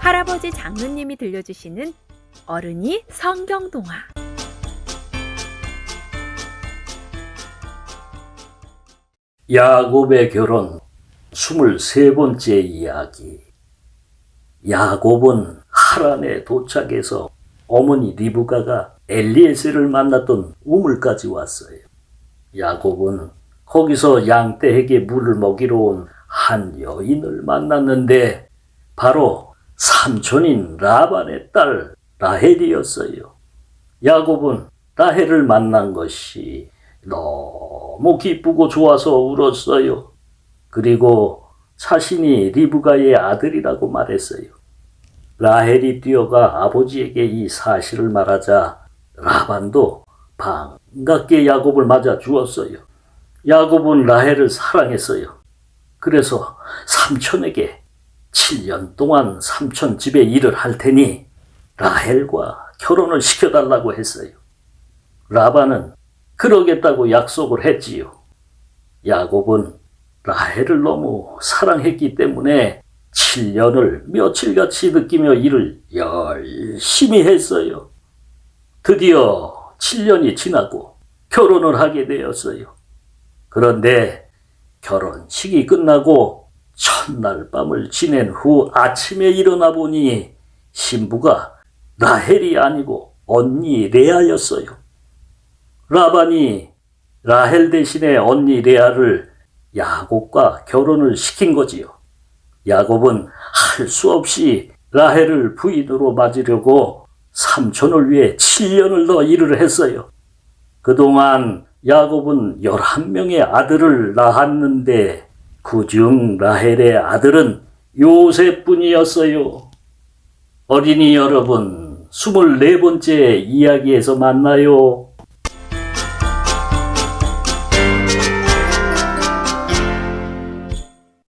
할아버지 장로님이 들려주시는 어른이 성경 동화. 야곱의 결혼 23번째 이야기. 야곱은 하란에 도착해서 어머니 리브가가 엘리에셀을 만났던 우물까지 왔어요. 야곱은 거기서 양떼에게 물을 먹이러 온 한 여인을 만났는데 바로 삼촌인 라반의 딸 라헬이었어요. 야곱은 라헬을 만난 것이 너무 기쁘고 좋아서 울었어요. 그리고 자신이 리브가의 아들이라고 말했어요. 라헬이 뛰어가 아버지에게 이 사실을 말하자 라반도 반갑게 야곱을 맞아 주었어요. 야곱은 라헬을 사랑했어요. 그래서 삼촌에게 7년 동안 삼촌 집에 일을 할 테니 라헬과 결혼을 시켜달라고 했어요. 라반은 그러겠다고 약속을 했지요. 야곱은 라헬을 너무 사랑했기 때문에 7년을 며칠같이 느끼며 일을 열심히 했어요. 드디어 7년이 지나고 결혼을 하게 되었어요. 그런데 결혼식이 끝나고 첫날 밤을 지낸 후 아침에 일어나 보니 신부가 라헬이 아니고 언니 레아였어요. 라반이 라헬 대신에 언니 레아를 야곱과 결혼을 시킨 거지요. 야곱은 할 수 없이 라헬을 부인으로 맞으려고 삼촌을 위해 7년을 더 일을 했어요. 그동안 야곱은 11명의 아들을 낳았는데 그중 라헬의 아들은 요셉뿐이었어요. 어린이 여러분, 24번째 이야기에서 만나요.